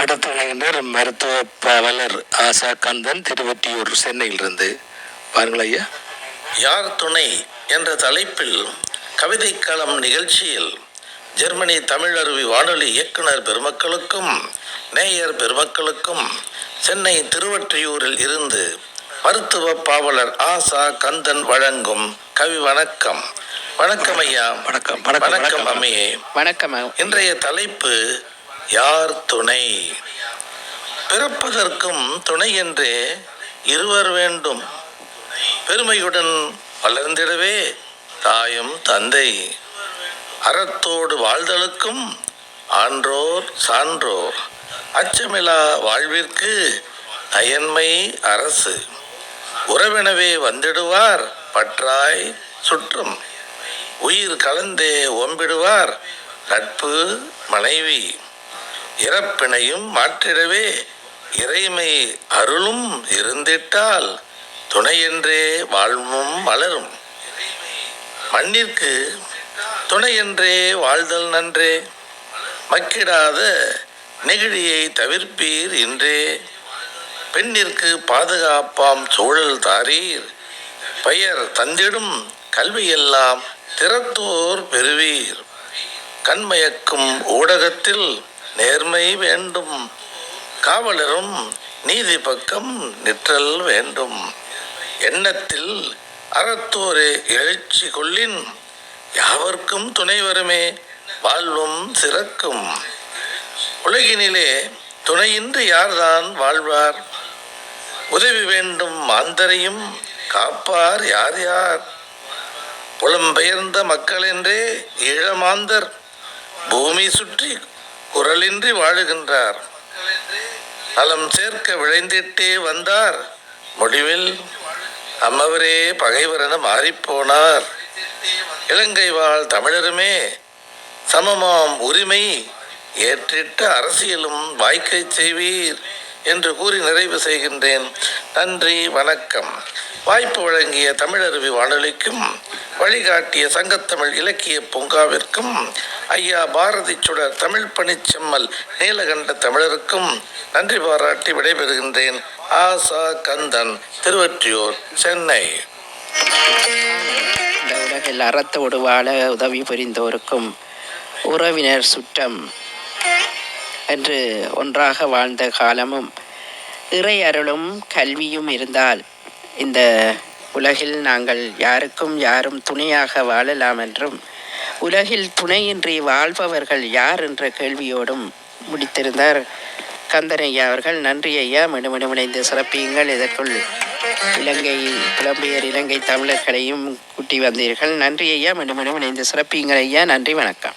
அடுத்து இணைகின்றார் மருத்துவ பாவலர் ஆசா கந்தன் திருவொற்றியூர் சென்னையிலிருந்து. பாருங்கள் ஐயா. யார் துணை என்ற தலைப்பில் கவிதைக்களம் நிகழ்ச்சியில் ஜெர்மனி தமிழ் அருவி வானொலி இயக்குனர் பெருமக்களுக்கும் நேயர் பெருமக்களுக்கும் சென்னை திருவொற்றியூரில் இருந்து மருத்துவ பாவலர் ஆசா கந்தன் வழங்கும் கவி வணக்கம். வணக்கம் ஐயா. வணக்கம், வணக்கம், வணக்கம் வணக்கம். அம்மையே. வணக்கம் இன்றைய தலைப்பு யார் துணை? பிறப்பதற்கும் துணை என்றே இருவர் வேண்டும். பெருமையுடன் வளர்ந்திடவே தாயும் தந்தை. அறத்தோடு வாழ்தலுக்கும் ஆன்றோர் சான்றோர். அச்சமிலா வாழ்விற்கு அயன்மை அரசு. உறவினவே வந்திடுவார் பற்றாய் சுற்றும். உயிர் கலந்தே ஒம்பிடுவார் நட்பு மனைவி. இறப்பினையும் மாற்றிடவே இறைமை அருளும் இருந்திட்டால் துணையென்றே வாழ்வும் மலரும். மண்ணிற்கு துணையென்றே வாழ்தல் நன்றே. மக்கிடாத நெகிழியை தவிர்ப்பீர் இன்றே. பெண்ணிற்கு பாதுகாப்பாம் சூழல் தாரீர். பெயர் தந்திடும் கல்வியெல்லாம் திறத்தோர் பெறுவீர். கண்மயக்கும் ஊடகத்தில் நேர்மை வேண்டும். காவலரும் நீதி பக்கம் நிற்றல் வேண்டும். எண்ணத்தில் அறத்தோரு எழுச்சி கொள்ளின். யாவர்க்கும் துணை வருமே வாழ்வும் சிறக்கும். உலகினிலே துணையின்றி யார்தான் வாழ்வார்? உதவி வேண்டும் மாந்தரையும் காப்பார் யார் யார்? புலம்பெயர்ந்த மக்களென்றே ஈழமாந்தர். பூமி சுற்றி குரலின்றி வாழுகின்றார். நலம் சேர்க்க விளைந்திட்டே வந்தார். முடிவில் அம்மவரே பகைவரென மாறிப்போனார். இலங்கை வாழ் தமிழருமே சமமாம் உரிமை ஏற்றிட்ட அரசியலும் வாய்க்கை செய்வீர் என்று கூறி நிறைவு செய்கின்றேன். நன்றி வணக்கம். வாய்ப்பு வழங்கிய தமிழருவி வானொலிக்கும் வழிகாட்டிய சங்கத்தமிழ் இலக்கிய பூங்காவிற்கும் ஐயா பாரதி சுடர் தமிழ் பணிச்செம்மல் நீலகண்ட தமிழருக்கும் நன்றி பாராட்டி விடைபெறுகின்றேன். ஆசா கந்தன் திருவற்றியூர் சென்னை. இந்த உலகில் அறத்தோடு வாழ உதவி புரிந்தோருக்கும் உறவினர் சுற்றம் என்று ஒன்றாக வாழ்ந்த காலமும் இறை அருளும் கல்வியும் இருந்தால் இந்த உலகில் நாங்கள் யாருக்கும் யாரும் துணையாக வாழலாம் என்றும் உலகில் துணையின்றி வாழ்பவர்கள் யார் என்ற கேள்வியோடும் முடித்திருந்தார். கந்தனையா அவர்கள் நன்றி ஐயா மிடுமிடும் சிறப்பியுங்கள். இதற்குள் இலங்கை புலம்பெயர் இலங்கை தமிழர்களையும் கூட்டி வந்தீர்கள். நன்றி ஐயா மிடுமிடும் சிறப்பியுங்கள் ஐயா. நன்றி வணக்கம்.